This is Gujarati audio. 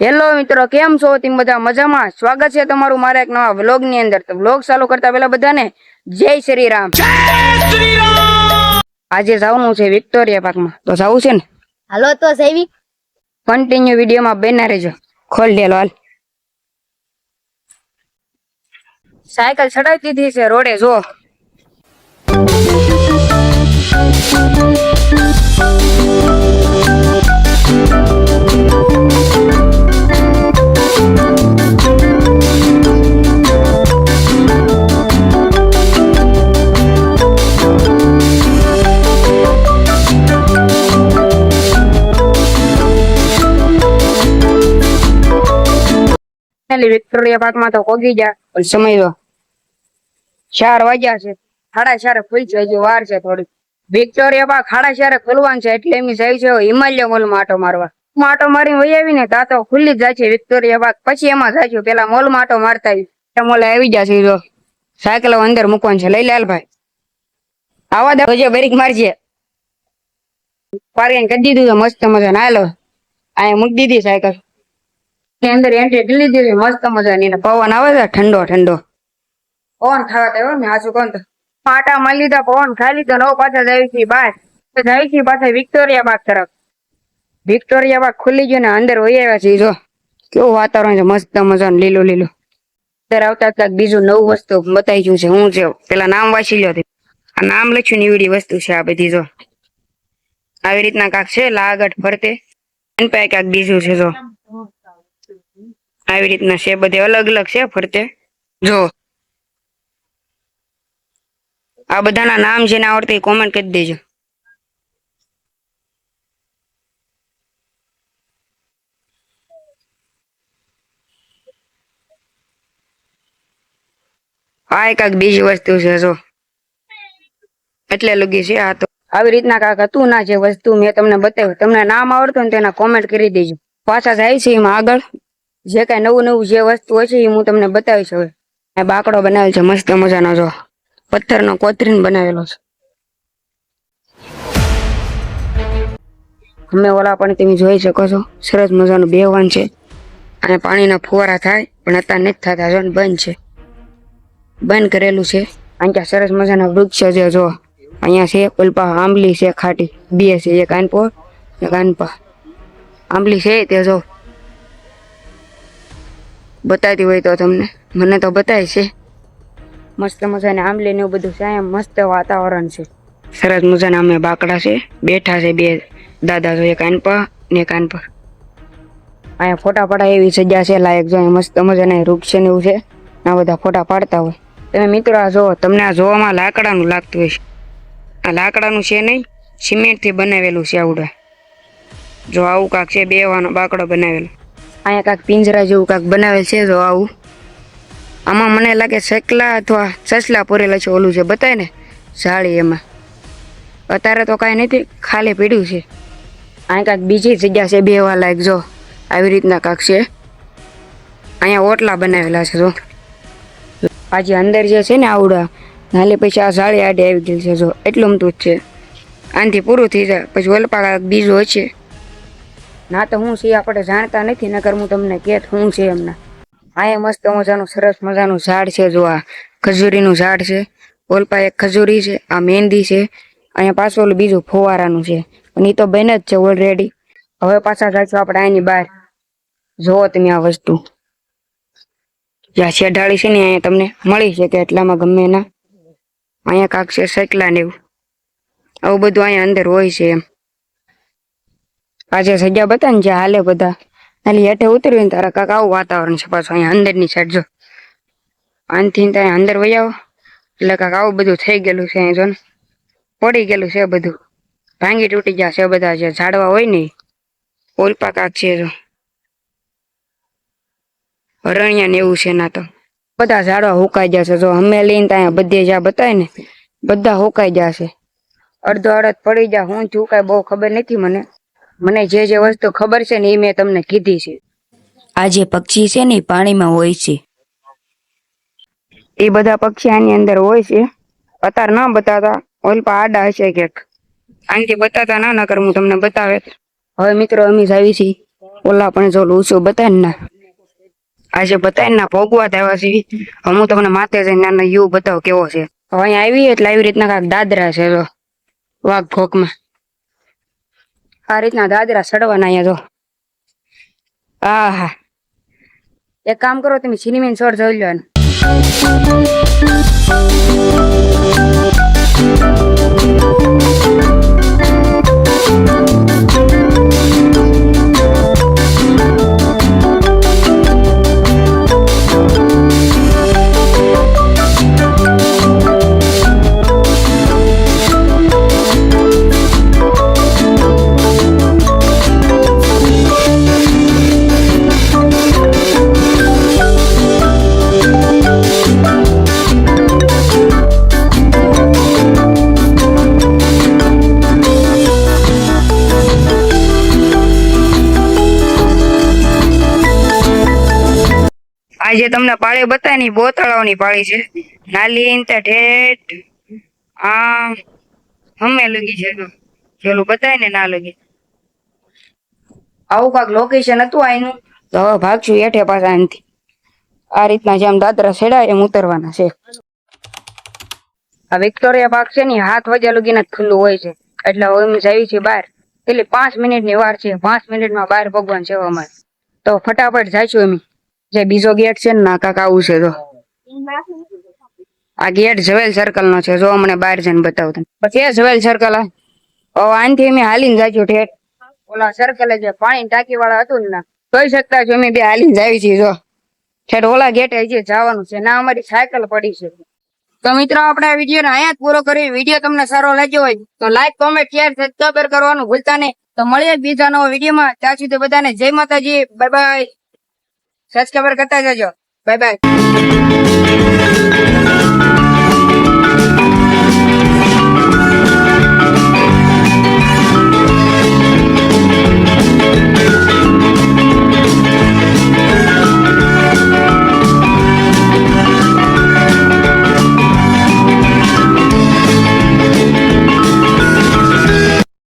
હેલો મિત્રો કેમ છો? તમે બધા મજામાં? સ્વાગત છે તમારું મારા એક નવા વ્લોગની અંદર. તો વ્લોગ ચાલુ કરતા પહેલા બધાને જય શ્રી રામ આજે જવાનું છે વિક્ટોરિયા પાર્કમાં. તો જવું છે ને? હાલો તો સેવી કન્ટિન્યુ વિડીયોમાં બેના રહેજો. ખોલ દેલો હાલ. સાયકલ ચડાવી દીધી છે રોડે જો. એટલે વિક્ટોરિયા પાર્કમાં તો કોગી જા પણ સમય ચાર વાગ્યા છે. સાડા ચારે ખુલશે હજી વાર છે થોડી વિક્ટોરિયા પાર્ક સાડા ચારે ખુલવાનું છે એટલે એમની જાય છે હિમાલય મોલમાં આટો મારવા. માટો મારી વહી આવીને તા તો જાય છે વિક્ટોરિયા પાર્ક. પછી એમાં જાય છે પેલા મોલ આટો મારતા આવી મોલે આવી જશે જો સાયકલ અંદર મૂકવાનું છે. લઈ લાલ ભાઈ. આવા દે બેરીક મારજે. પાર્કિંગ કરી દીધું મસ્ત મજા ના હાલો અહીંયા મૂકી દીધી સાયકલ. ની અંદર એન્ટ્રી લીધી મસ્ત મજાની. ને પવન આવે છે ઠંડો ઠંડો. પવન ખાવા આવ્યો ને હાજુ કોણ તો. પાટા મળી લીધા પવન ખાઈ લીધો નવ પાછા જાય છે બાર તો જાય છે પાછા વિક્ટોરિયા બાગ તરફ. વિક્ટોરિયા બાગ ખુલી ગયો ને અંદર વહી આવ્યા છે જો. કેવું વાતાવરણ છે મસ્ત મજાનું લીલું લીલું. અંદર આવતા આવતા બીજું નવું વસ્તુ બતાવી ગયું છે હું છે પેલા નામ વાંચી લ્યો આ નામ લખ્યું નીવડી વસ્તુ છે આ બધી જો. આવી રીતના કાંક છે લાગટ ફરતે એની પાસે કાંક બીજું છે જો. આવી રીતના છે બધે અલગ અલગ છે ફરતે? જો. આ બધાના નામ જેને આવડતે કોમેન્ટ કરી દેજો. આ એક બીજી વસ્તુ છે જો. એટલે લગી છે આ તો. આવી રીતના કાંક હતું ના જે વસ્તુ મેં તમને બતાવ્યું તમને નામ આવડતું ને તેના કોમેન્ટ કરી દેજો. પાછા જાય છે એમાં આગળ. જે કઈ નવું નવું જે વસ્તુ હોય છે એ હું તમને બતાવીશ હવે. આ બાકડો બનાવેલ છે, મસ્ત મજાનો જો. પથ્થરનો કોતરીને બનાવેલો છે. અમે ઓલા પણ તમે જોઈ શકો છો. સરસ મજાનું બેહવાન છે. અને પાણીના ફુવારા થાય, પણ અત્યારે નથી થતા જો બંધ છે. બંધ કરેલું છે. અહીંયા સરસ મજાના વૃક્ષ છે જો. અહીંયા છે ઉલ્પા આંબલી છે ખાટી. બે છે, એક આનપો એક આનપા આંબલી છે તે જો. બતાવતી હોય તો તમને. મને તો બતાય છે. મસ્ત મજાને આંબલી ને એવું બધું છે અહીંયા મસ્ત વાતાવરણ છે. સરસ મજાના અમે બાકડા છે બેઠા છે બે દાદા જો એક પર ને એક પર. અહીંયા ફોટા પડા એવી સજા છે લાયક જો મસ્ત મજાના વૃક્ષ ને એવું છે. આ બધા ફોટા પાડતા હોય. તમે મિત્રો આ જોવો તમને આ જોવામાં લાકડાનું લાગતું હોય આ લાકડાનું છે નહીં સિમેન્ટથી બનાવેલું છે આવડે. જો આવું કાંક છે બેવાનો બાકડો બનાવેલો. અહીંયા કાંક પિંજરા જેવું કાંક બનાવેલ છે જો આવું. આમાં મને લાગે સકલા અથવા સસલા પૂરેલા છે ઓલું છે બતાય ને, જાળી એમાં. અત્યારે તો કાંઈ નથી, ખાલી પીડ્યું છે. અહીંયા કાંક બીજી જગ્યા છે બેવા લાયક, જો. આવી રીતના કાંક છે. અહીંયા ઓટલા બનાવેલા છે, જો. આજે અંદર જે છે ને આવડા નાલે પછી આ જાળી આડે આવી ગયેલ છે, જો. એટલું અમતું જ છે. આનાથી પૂરું થઈ જાય, પછી ઓલપા કાંઈક બીજું હશે ના તો હું છે આપણે જાણતા નથી, નકર હું તમને કેત હું છે એમના. અહીંયા મસ્ત મજાનું, સરસ મજાનું ઝાડ છે જો આ ખજૂરીનું ઝાડ છે. ઓલપા એક ખજૂરી છે, આ મહેંદી છે, અહીંયા પાછું ઓલું બીજું ફુવારાનું છે. પણ એ તો બને જ છે ઓલરેડી હવે પાછા જઈશું આપણે અહીંની બહાર. જોવો તમે આ વસ્તુ. જ્યાં શેઢાળી છે ને અહીંયા તમને મળી શકે એટલામાં ગમે એના અહીંયા કાંક છે સકલા ને એવું. આવું બધું અહીંયા અંદર હોય છે એમ. આજે જગ્યા બતા ને જ્યાં હાલે બધા. ખાલી હેઠે ઉતર્યું તારા કાક, આવું વાતાવરણ છે પાછું અહીંયા અંદરની સાઈડ જો. આનથી ત્યાં અંદર વહી આવો. એટલે કાક, આવું બધું થઈ ગયેલું છે અહીંયા જો ને. પડી ગયેલું છે બધું. ભાંગી તૂટી ગયા છે બધા, જે ઝાડવા હોય ને ઓલપા કાક છે જો. અરણ્યા ને એવું છે ના તો. બધા ઝાડવા હુકાઈ જશે જો. અમે લઈને ત્યાં બધે જ્યાં બતાય ને, બધા હુકાઈ જશે અડધો અડધ પડી જા હું ચૂકાય બહુ ખબર નથી મને. મને જે જે વસ્તુ ખબર છે ને એ મેં તમને કીધી છે. આ જે પક્ષી છે ને એ પાણીમાં હોય છે. એ બધા પક્ષી આની અંદર હોય છે. અત્યારે ના બતાતા. ઓલપા આડા હશે ક્યાંક. આનથી બતાતા ના ના કર હું તમને બતાવે. હવે મિત્રો અમે આવી છીએ. ઓલા પણ જો લૂસો બતાય ને. ના આજે બતાય ના ભોગવા આવ્યા છે હું તમને માથે જઈને નાના યુ બતાવ કેવો છે. હવે અહીંયા આવી એટલે આવી રીતના કાંક દાદરા છે જો. વાઘ ભોકમાં આ રીતના દાદરા સડવાના અહીંયા જો. હા એક કામ કરો, તમે સિનેમીન છોડ જોઈ લો આજે તમને પાળી બતાવી ની બહુ તળાવની પાળી છે. નાલી ઠેઠ આ હમે લગી છે. તો પેલું બતાય ને ના લગી. આવું કાંક લોકેશન હતું આનું? તો હવે ભાગશું હેઠે પાછા એનથી આ રીતના જેમ દાદરા છેડાય એમ ઉતરવાના છે. આ વિક્ટોરિયા પાર્ક છે ને હાથ વાગ્યા લગીને જ ખુલ્લું હોય છે. એટલે હવે અમે જઈએ છીએ બહાર. એટલે પાંચ મિનિટની વાર છે. પાંચ મિનિટમાં બહાર ભગવાન છે અમારે તો ફટાફટ જઈશું અમે. જે બીજો ગેટ છે ને, ના છે તો આ ગેટ જવેલ સર્કલ નો છે, જો મને બહાર જઈને બતાવું તમે. પછી એ જવેલ સર્કલ હવે આનથી અમે હાલીને જાજો ઠેઠ. ઓલા સર્કલ જે પાણી ટાંકી વાળા હતું ને જોઈ શકતા છો અમે બે હાલીને જાવી છીએ, જો. ઠેઠ ઓલા ગેટે હજી જવાનું છે, ના, અમારી સાયકલ પડી છે. તો મિત્રો, આપણે આ વીડિયો અહીંયા જ પૂરો કરી વીડિયો તમને સારો લાગ્યો હોય તો લાઈક કોમેન્ટ શેર સબસ્ક્રાઈબ કરવાનું ભૂલતા નહીં. તો મળીએ જ બીજા નવા વિડીયોમાં. ત્યાં સુધી બધાને જય માતાજી. બાય બાય સબસ્ક્રાઈબર કરતા જજો. Bye bye